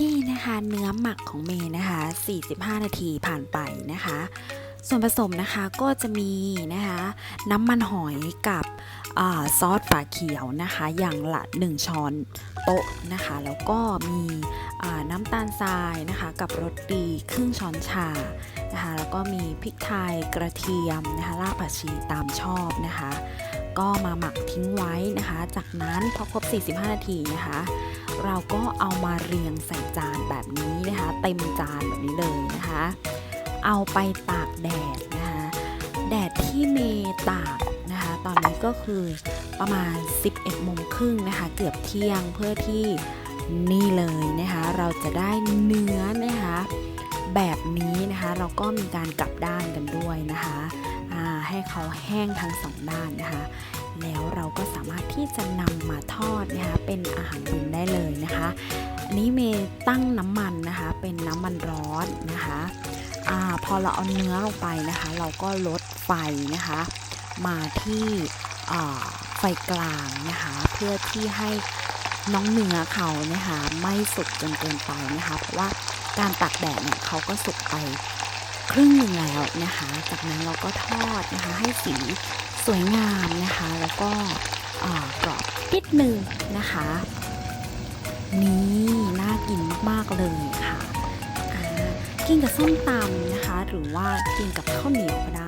นี่นะคะเนื้อหมักของเมย์นะคะ 45 นาทีผ่านไปนะคะ ส่วนผสมนะคะก็จะมีนะคะน้ำมันหอยกับอซอสฝาเขียวนะคะ อย่างละ 1 ช้อนโต๊ะนะคะ แล้วก็มีน้ำตาลทรายนะคะกับรสดีครึ่งช้อนชานะคะ แล้วก็มีพริกไทยกระเทียมนะคะรากผักชีตามชอบนะคะ ก็มาหมักทิ้งไว้นะคะ จากนั้นพอครบ 45 นาทีนะคะ เราก็เอามาเรียงใส่จานแบบนี้นะคะ เต็มจานแบบนี้เลยนะคะ เอาไปตากแดดนะคะ แดดที่เมตากนะคะ ตอนนี้ก็คือประมาณ 11โมงครึ่งนะคะ เกือบเที่ยงเพื่อที่นี่เลยนะคะ เราจะได้เนื้อนะคะ แบบนี้นะคะ เราก็มีการกลับด้านกันด้วยนะคะ ให้เขาแห้งทั้งสองด้านนะคะ แล้วเราก็สามารถที่จะนำมาทอดนะคะเป็นอาหารบุญได้เลยนะคะอันนี้เมย์ตั้งน้ำมันนะคะ เป็นน้ำมันร้อนนะคะอพอเราเอาเนื้อลงไปนะคะ เราก็ลดไฟนะคะ มาที่ไฟกลางนะคะ เพื่อที่ให้น้องเนื้อเขานะคะไม่สุกจนเกินไปนะคะ เพราะว่าการตักแดดเนี่ยเขาก็สุกไปครึ่งหนึ่งแล้วนะคะ จากนั้นเราก็ทอดนะคะให้สีสวยงามนะคะ แล้วก็กรอบนิดนึงนะคะ นี่น่ากินมาก ๆ เลยค่ะกินกับส้มตำนะคะ หรือว่ากินกับข้าวเหนียวก็ได้